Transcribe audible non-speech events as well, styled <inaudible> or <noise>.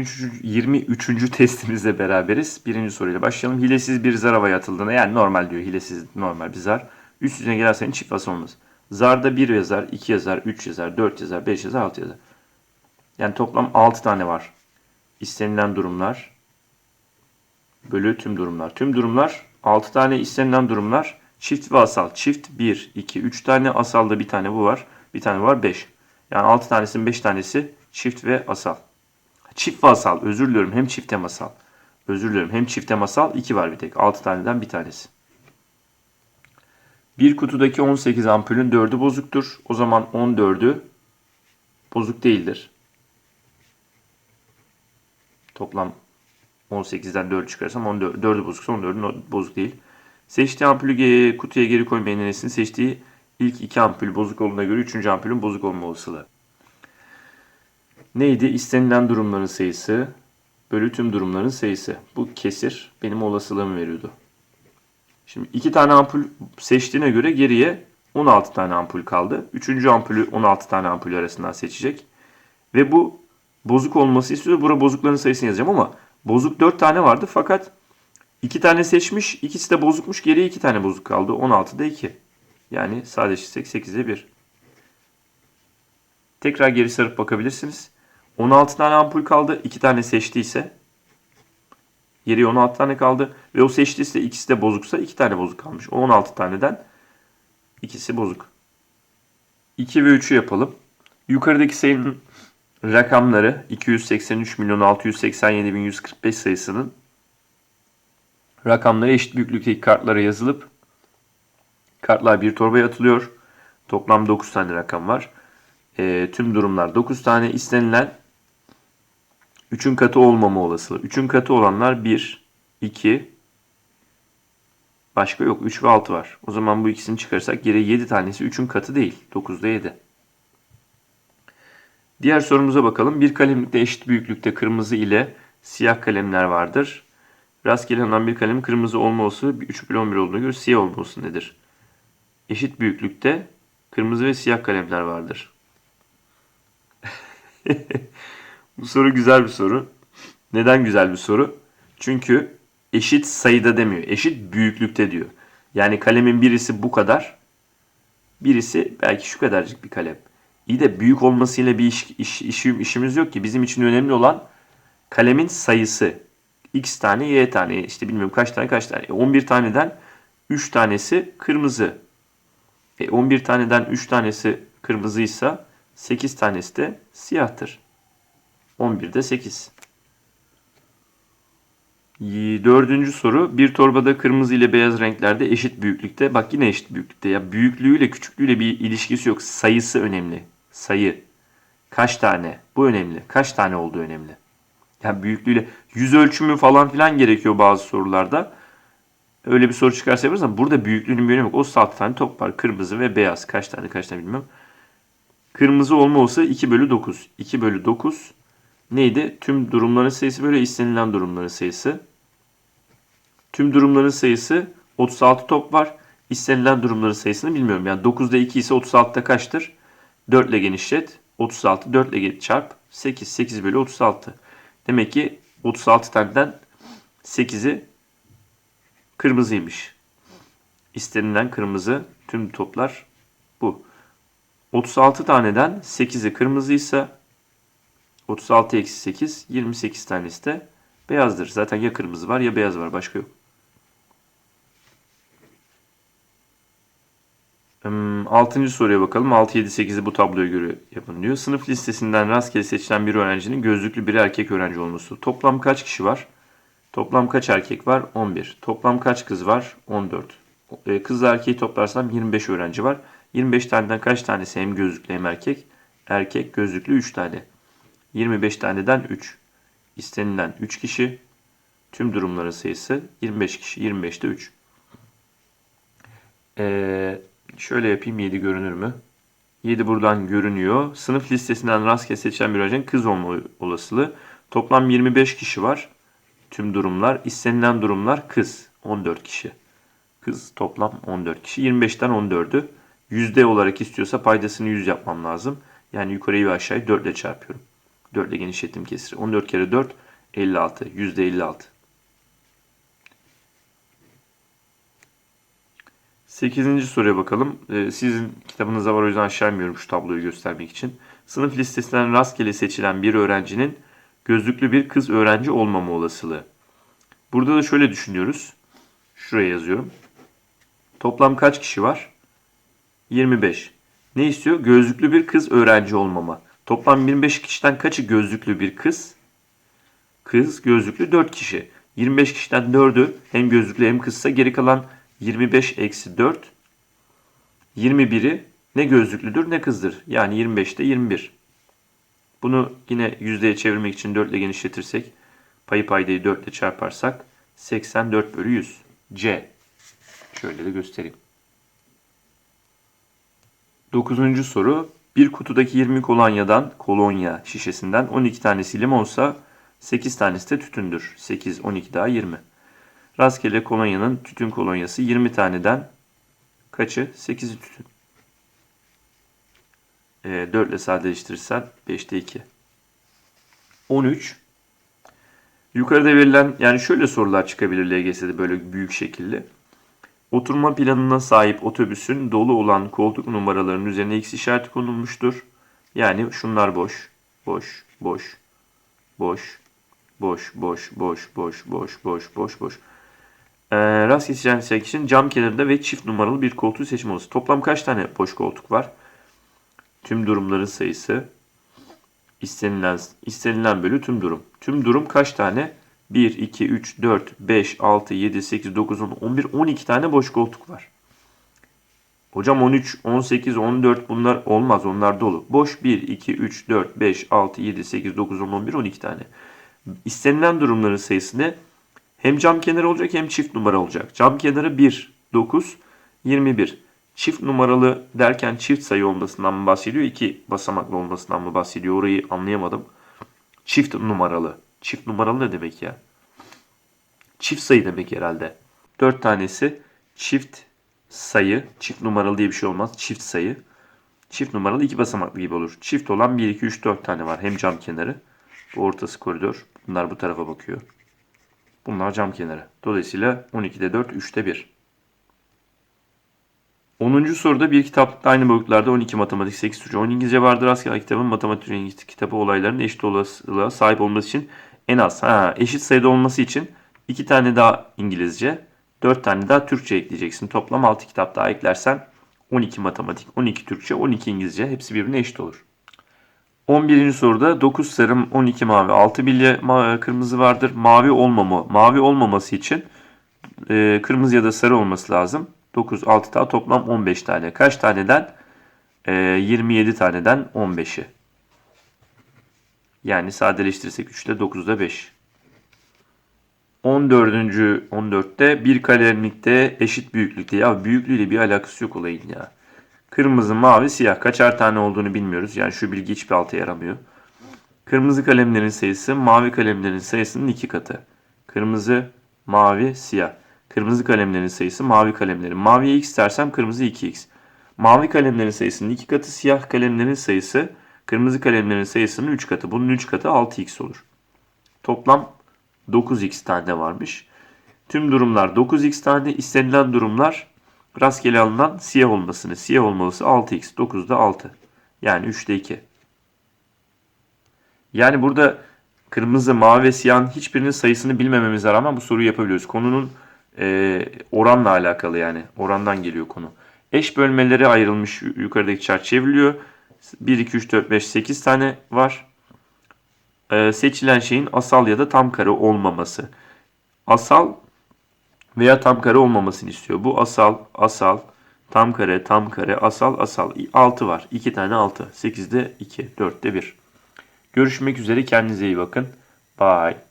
23. 23. testimizle beraberiz. Birinci soruyla başlayalım. Hilesiz bir zar havaya atıldığında yani normal diyor. Hilesiz normal bir zar. Üst yüzüne gelen sayının çift bası olmaz. Zarda 1 yazar, 2 yazar, 3 yazar, 4 yazar, 5 yazar, 6 yazar. Yani toplam 6 tane var. İstenilen durumlar bölü tüm durumlar. Tüm durumlar 6 tane istenilen durumlar çift ve asal. Çift 1, 2, 3 tane asalda bir tane bu var. Bir tane var 5. Yani 6 tanesinin 5 tanesi çift ve asal. Çift ve asal özür diliyorum hem çift hem asal. Özür diliyorum hem çift hem asal 2 var bir tek. 6 taneden bir tanesi. Bir kutudaki 18 ampulün 4'ü bozuktur. O zaman 14'ü bozuk değildir. Toplam 18'den 4 çıkarsam 14, 4'ü bozuksa 14'ün bozuk değil. Seçtiği ampulü kutuya geri koymayan enesinin seçtiği ilk iki ampul bozuk olduğuna göre üçüncü ampulün bozuk olma olasılığı. Neydi? İstenilen durumların sayısı bölü tüm durumların sayısı. Bu kesir benim olasılığımı veriyordu. Şimdi iki tane ampul seçtiğine göre geriye 16 tane ampul kaldı. Üçüncü ampulü 16 tane ampul arasından seçecek. Ve bu bozuk olması istiyor. Burada bozukların sayısını yazacağım ama bozuk 4 tane vardı fakat 2 tane seçmiş. ikisi de bozukmuş. Geriye 2 tane bozuk kaldı. 16'da 2. Yani sadeleştirsek 8'de 1. Tekrar geri sarıp bakabilirsiniz. 16 tane ampul kaldı. 2 tane seçtiyse geriye 16 tane kaldı. Ve o seçtiyse ikisi de bozuksa 2 tane bozuk kalmış. O 16 taneden ikisi bozuk. 2 ve 3'ü yapalım. Yukarıdaki sayının rakamları 283 milyon 687 bin 145 sayısının rakamları eşit büyüklükteki kartlara yazılıp kartlar bir torbaya atılıyor. Toplam 9 tane rakam var. E, tüm durumlar 9 tane istenilen 3'ün katı olmama olasılığı. 3'ün katı olanlar 1, 2, başka yok 3 ve 6 var. O zaman bu ikisini çıkarırsak geriye 7 tanesi 3'ün katı değil. 9'da 7. Diğer sorumuza bakalım. Bir kalemlikte eşit büyüklükte kırmızı ile siyah kalemler vardır. Rastgele alınan bir kalem kırmızı olma olasılığı 3 bölü 11 olduğuna göre siyah olma olasılığı nedir? Eşit büyüklükte kırmızı ve siyah kalemler vardır. <laughs> Bu soru güzel bir soru. Neden güzel bir soru? Çünkü eşit sayıda demiyor. Eşit büyüklükte diyor. Yani kalemin birisi bu kadar. Birisi belki şu kadarcık bir kalem. İyi de büyük olmasıyla bir iş, iş, iş- işimiz yok ki. Bizim için önemli olan kalemin sayısı. X tane, Y tane, işte bilmiyorum kaç tane kaç tane. E, 11 taneden 3 tanesi kırmızı. E, 11 taneden 3 tanesi kırmızıysa 8 tanesi de siyahtır. 11'de 8. Y- Dördüncü soru. Bir torbada kırmızı ile beyaz renklerde eşit büyüklükte. Bak yine eşit büyüklükte. Ya büyüklüğüyle küçüklüğüyle bir ilişkisi yok. Sayısı önemli. Sayı. Kaç tane? Bu önemli. Kaç tane olduğu önemli. Ya büyüklüğüyle yüz ölçümü falan filan gerekiyor bazı sorularda. Öyle bir soru çıkarsa yaparız ama burada büyüklüğünün bir önemi yok. O 6 tane top var. Kırmızı ve beyaz. Kaç tane kaç tane bilmiyorum. Kırmızı olma olsa 2 bölü 9. 2 bölü 9 neydi? Tüm durumların sayısı böyle istenilen durumların sayısı. Tüm durumların sayısı 36 top var. İstenilen durumların sayısını bilmiyorum. Yani 9'da 2 ise 36'da kaçtır? 4 ile genişlet. 36 4 ile çarp. 8. 8 bölü 36. Demek ki 36 taneden 8'i kırmızıymış. İstenilen kırmızı tüm toplar bu. 36 taneden 8'i kırmızıysa 36 eksi 8 28 tanesi de beyazdır. Zaten ya kırmızı var ya beyaz var başka yok. Hmm, Altıncı soruya bakalım. 6, 7, 8'i bu tabloya göre yapın diyor. Sınıf listesinden rastgele seçilen bir öğrencinin gözlüklü bir erkek öğrenci olması. Toplam kaç kişi var? Toplam kaç erkek var? 11. Toplam kaç kız var? 14. E, Kızla erkeği toplarsam 25 öğrenci var. 25 taneden kaç tanesi hem gözlüklü hem erkek? Erkek gözlüklü 3 tane. 25 taneden 3. İstenilen 3 kişi. Tüm durumların sayısı 25 kişi. 25'te 3. Ee, şöyle yapayım 7 görünür mü? 7 buradan görünüyor. Sınıf listesinden rastgele seçen bir öğrencinin kız olma olasılığı. Toplam 25 kişi var. Tüm durumlar. istenilen durumlar kız. 14 kişi. Kız toplam 14 kişi. 25'ten 14'ü. Yüzde olarak istiyorsa paydasını 100 yapmam lazım. Yani yukarıyı ve aşağıyı 4 ile çarpıyorum. 4 ile genişlettim kesri. 14 kere 4 56. Yüzde 56. 8. soruya bakalım. Ee, sizin kitabınızda var o yüzden aşağı şu tabloyu göstermek için. Sınıf listesinden rastgele seçilen bir öğrencinin gözlüklü bir kız öğrenci olmama olasılığı. Burada da şöyle düşünüyoruz. Şuraya yazıyorum. Toplam kaç kişi var? 25. Ne istiyor? Gözlüklü bir kız öğrenci olmama. Toplam 25 kişiden kaçı gözlüklü bir kız? Kız gözlüklü 4 kişi. 25 kişiden 4'ü hem gözlüklü hem kızsa geri kalan 25 eksi 4. 21'i ne gözlüklüdür ne kızdır. Yani 25'te 21. Bunu yine yüzdeye çevirmek için 4 ile genişletirsek payı paydayı 4 ile çarparsak 84 bölü 100. C. Şöyle de göstereyim. Dokuzuncu soru. Bir kutudaki 20 kolonyadan, kolonya şişesinden 12 tanesi limonsa 8 tanesi de tütündür. 8, 12 daha 20. Rastgele kolonyanın tütün kolonyası 20 taneden kaçı? 8'i tütün. E, 4 ile sadeleştirirsen 5'te 2. 13. Yukarıda verilen yani şöyle sorular çıkabilir LGS'de böyle büyük şekilde. Oturma planına sahip otobüsün dolu olan koltuk numaralarının üzerine x işareti konulmuştur. Yani şunlar boş, boş, boş, boş, boş, boş, boş, boş, boş, boş, boş, boş. Ee, rastgele seçen için cam kenarında ve çift numaralı bir koltuğu seçme. Toplam kaç tane boş koltuk var? Tüm durumların sayısı istenilen istenilen bölü tüm durum. Tüm durum kaç tane? 1, 2, 3, 4, 5, 6, 7, 8, 9, 10, 11, 12 tane boş koltuk var. Hocam 13, 18, 14 bunlar olmaz. Onlar dolu. Boş 1, 2, 3, 4, 5, 6, 7, 8, 9, 10, 11, 12 tane. İstenilen durumların sayısı ne? Hem cam kenarı olacak hem çift numara olacak. Cam kenarı 1, 9, 21. Çift numaralı derken çift sayı olmasından mı bahsediyor? İki basamaklı olmasından mı bahsediyor? Orayı anlayamadım. Çift numaralı. Çift numaralı ne demek ya? Çift sayı demek herhalde. 4 tanesi çift sayı. Çift numaralı diye bir şey olmaz. Çift sayı. Çift numaralı iki basamaklı gibi olur. Çift olan 1, 2, 3, 4 tane var. Hem cam kenarı. Bu ortası koridor. Bunlar bu tarafa bakıyor. Bunlar cam kenarı. Dolayısıyla 12'de 4, 3'te 1. 10. soruda bir kitapta aynı boyutlarda 12 matematik, 8 Türkçe, 10 İngilizce vardır. Rastgele kitabın matematik kitabı olaylarının eşit olasılığa sahip olması için en az ha, eşit sayıda olması için 2 tane daha İngilizce, 4 tane daha Türkçe ekleyeceksin. Toplam 6 kitap daha eklersen 12 matematik, 12 Türkçe, 12 İngilizce hepsi birbirine eşit olur. 11. soruda 9 sarı, 12 mavi, 6 bilye ma- kırmızı vardır. Mavi olmama, mavi olmaması için e, kırmızı ya da sarı olması lazım. 9, 6 daha toplam 15 tane. Kaç taneden? E, 27 taneden 15'i. Yani sadeleştirirsek 3'te 9'da 5. 14. 14'te bir kalemlikte eşit büyüklükte. Ya büyüklüğüyle bir alakası yok olayın ya. Kırmızı, mavi, siyah. Kaçar tane olduğunu bilmiyoruz. Yani şu bilgi hiçbir alta yaramıyor. Kırmızı kalemlerin sayısı mavi kalemlerin sayısının iki katı. Kırmızı, mavi, siyah. Kırmızı kalemlerin sayısı mavi kalemlerin. Maviye x dersem kırmızı 2x. Mavi kalemlerin sayısının iki katı, siyah kalemlerin sayısı kırmızı kalemlerin sayısının 3 katı. Bunun 3 katı 6x olur. Toplam 9x tane varmış. Tüm durumlar 9x tane. istenilen durumlar rastgele alınan siyah olmasını. Siyah olmalısı 6x. 9'da 6. Yani 3'te 2. Yani burada kırmızı, mavi ve siyahın hiçbirinin sayısını bilmememize rağmen bu soruyu yapabiliyoruz. Konunun e, oranla alakalı yani. Orandan geliyor konu. Eş bölmeleri ayrılmış yukarıdaki çark çevriliyor. 1, 2, 3, 4, 5, 8 tane var. Ee, seçilen şeyin asal ya da tam kare olmaması. Asal veya tam kare olmamasını istiyor. Bu asal, asal, tam kare, tam kare, asal, asal. 6 var. 2 tane 6. 8'de 2, 4'te 1. Görüşmek üzere. Kendinize iyi bakın. Bye.